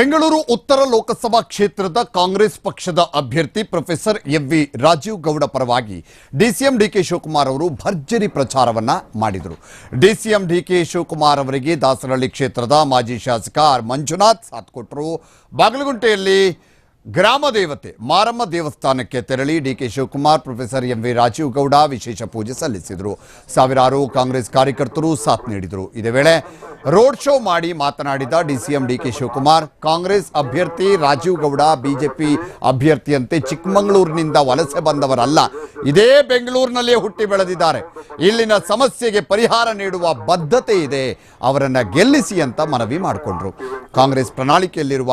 ಬೆಂಗಳೂರು ಉತ್ತರ ಲೋಕಸಭಾ ಕ್ಷೇತ್ರದ ಕಾಂಗ್ರೆಸ್ ಪಕ್ಷದ ಅಭ್ಯರ್ಥಿ professor M V Rajeev Gowda ಪರವಾಗಿ ಡಿಸಿಎಂ ಡಿಕೆ ಶಿವಕುಮಾರ್ ಅವರು ಭರ್ಜರಿ ಪ್ರಚಾರವನ್ನ ಮಾಡಿದರು. ಡಿಸಿಎಂ ಡಿಕೆ ಶಿವಕುಮಾರ್ ಅವರಿಗೆ ದಾಸರಹಳ್ಳಿ ಕ್ಷೇತ್ರದ ಮಾಜಿ ಶಾಸಕ ಆರ್ ಮಂಜುನಾಥ್ ಸಾಥ್ ಕೊಟ್ಟರು ಬಾಗಲಗುಂಟೆಯಲ್ಲಿ ಗ್ರಾಮ ದೇವತೆ ಮಾರಮ್ಮ ದೇವಸ್ಥಾನಕ್ಕೆ ತೆರಳಿ DK Shivakumar, professor M V Rajeev Gowda ವಿಶೇಷ ಪೂಜೆ ಸಲ್ಲಿಸಿದರು. ಸಾವಿರಾರು ಕಾಂಗ್ರೆಸ್ ಕಾರ್ಯಕರ್ತರು ಸಾಥ್ ನೀಡಿದರು. ಇದೇ ವೇಳೆ ರೋಡ್ ಶೋ ಮಾಡಿ ಮಾತನಾಡಿದ ಡಿಸಿಎಂ ಡಿಕೆ ಶಿವಕುಮಾರ್, ಕಾಂಗ್ರೆಸ್ ಅಭ್ಯರ್ಥಿ ರಾಜೀವ್ ಗೌಡ ಬಿಜೆಪಿ ಅಭ್ಯರ್ಥಿಯಂತೆ ಚಿಕ್ಕಮಗಳೂರಿನಿಂದ ವಲಸೆ ಬಂದವರಲ್ಲ, ಇದೇ ಬೆಂಗಳೂರಿನಲ್ಲೇ ಹುಟ್ಟಿ ಬೆಳೆದಿದ್ದಾರೆ. ಇಲ್ಲಿನ ಸಮಸ್ಯೆಗೆ ಪರಿಹಾರ ನೀಡುವ ಬದ್ಧತೆ ಇದೆ, ಅವರನ್ನು ಗೆಲ್ಲಿಸಿ ಅಂತ ಮನವಿ ಮಾಡಿಕೊಂಡ್ರು. ಕಾಂಗ್ರೆಸ್ ಪ್ರಣಾಳಿಕೆಯಲ್ಲಿರುವ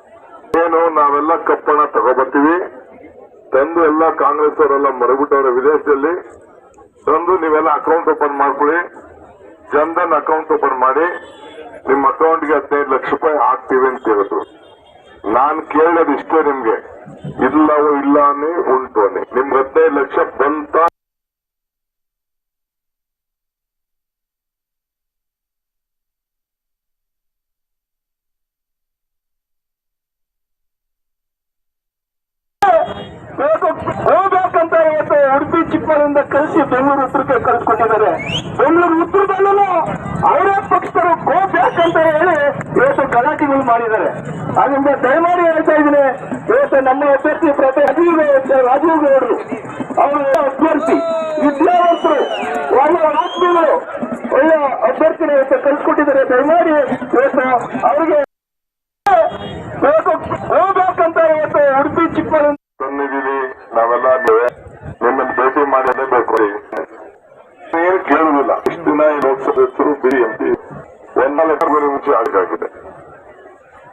ಏನು, ನಾವೆಲ್ಲ ಕಪ್ಪಣ ತಗೋಬರ್ತೀವಿ. ತಂದು ಎಲ್ಲ ಕಾಂಗ್ರೆಸ್ ಅವರೆಲ್ಲ ಮರಬಿಟ್ಟವ್ರೆ ವಿದೇಶದಲ್ಲಿ. ತಂದು ನೀವೆಲ್ಲ ಅಕೌಂಟ್ ಓಪನ್ ಮಾಡ್ಕೊಳ್ಳಿ. ಜನ್ಧನ್ ಅಕೌಂಟ್ ಓಪನ್ ಮಾಡಿ. ನಿಮ್ಮ ಅಕೌಂಟ್ಗೆ ಹದಿನೈದು ಲಕ್ಷ ರೂಪಾಯಿ ಹಾಕ್ತೀವಿ ಅಂತ ಹೇಳಿದ್ರು. ನಾನ್ ಕೇಳೋದು ಇಷ್ಟೇ ನಿಮ್ಗೆ. ಇಲ್ಲವೋ ಇಲ್ಲ ಅನ್ನಿ ಉಂಟು ಅನ್ನಿ. ನಿಮ್ಗೆ ಹದಿನೈದು ಲಕ್ಷ ಬಂತ ಚಿಕ್ಕಮಗಳಿಂದ ಕಳಿಸಿ ಬೆಂಗಳೂರು ಉತ್ತರಕ್ಕೆ ಕಳಿಸ್ಕೊಂಡಿದ್ದಾರೆ ಬೆಂಗಳೂರು ಉತ್ತರದಲ್ಲೂ ಅವರೇ ಪಕ್ಷದವರು ಅಂತ ಹೇಳಿ ಇವತ್ತು ಗಲಾಟೆಗಳು ಮಾಡಿದ್ದಾರೆ. ಅದರಿಂದ ದಯಮಾಡಿ ಹೇಳ್ತಾ ಇದ್ದೀನಿ, ಇವತ್ತು ನಮ್ಮ ಅಭ್ಯರ್ಥಿ ಪ್ರತಿ ರಾಜೀವ್ ರಾಜೀವ್ ಗೌಡರು, ಅವರು ಅಭ್ಯರ್ಥಿ. ವಿದ್ಯಾವಂತರು ಒಳ್ಳೆಯ ಆತ್ಮೀಯರು ಒಳ್ಳೆಯ ಅಭ್ಯರ್ಥಿನ ಇವತ್ತು ಕಳಿಸ್ಕೊಟ್ಟಿದ್ದಾರೆ ದಯಮಾಡಿ ಇವತ್ತು ಅವರಿಗೆ ಹೋಗ್ಬೇಕಂತ ಲೋಕಸಭೆ ಅಂತ ಒಂದ ಲೆಟರ್ ಮೇಲೆ ಮುಂಚೆ ಆಗಿದೆ.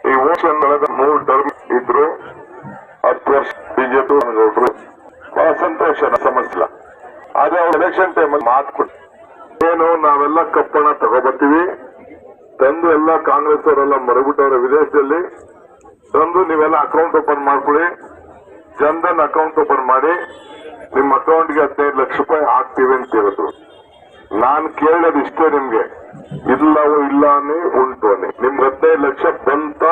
ಈ ಓಷನ್ ಬೆಳೆದ ಮೂರು ಟರ್ಮ್ ಇದ್ರು, ಹತ್ತು ವರ್ಷ ಬಿಜೆಪಿ ಗೌಡ್ರು ಬಹಳ ಸಂತೋಷ ಸಮಸ್ಯೆ ಆದ್ರೆ ಅವ್ರು ಎಲೆಕ್ಷನ್ ಟೈಮಲ್ಲಿ ಮಾತು ಕೊಟ್ಟು ಏನು, ನಾವೆಲ್ಲ ಕಪ್ಪಣ ತಗೋಬರ್ತೀವಿ. ತಂದು ಎಲ್ಲ ಕಾಂಗ್ರೆಸ್ ಅವರೆಲ್ಲ ಮರಬಿಟ್ಟವ್ರೆ ವಿದೇಶದಲ್ಲಿ. ತಂದು ನೀವೆಲ್ಲ ಅಕೌಂಟ್ ಓಪನ್ ಮಾಡ್ಕೊಳ್ಳಿ. ಜನ್ಧನ್ ಅಕೌಂಟ್ ಓಪನ್ ಮಾಡಿ. ನಿಮ್ಮ ಅಕೌಂಟ್ಗೆ ಹದಿನೈದು ಲಕ್ಷ ರೂಪಾಯಿ ಹಾಕ್ತೀವಿ ಅಂತ ಹೇಳಿದ್ರು. ನಾನು ಕೇಳೋದು ಇಷ್ಟೇ ನಿಮ್ಗೆ. ಇಲ್ಲವೋ ಇಲ್ಲಾನೆ ಉಂಟು ಅನ್ನಿ ನಿಮ್ಗೆ ಹದಿನೈದು ಲಕ್ಷ ಬಂತ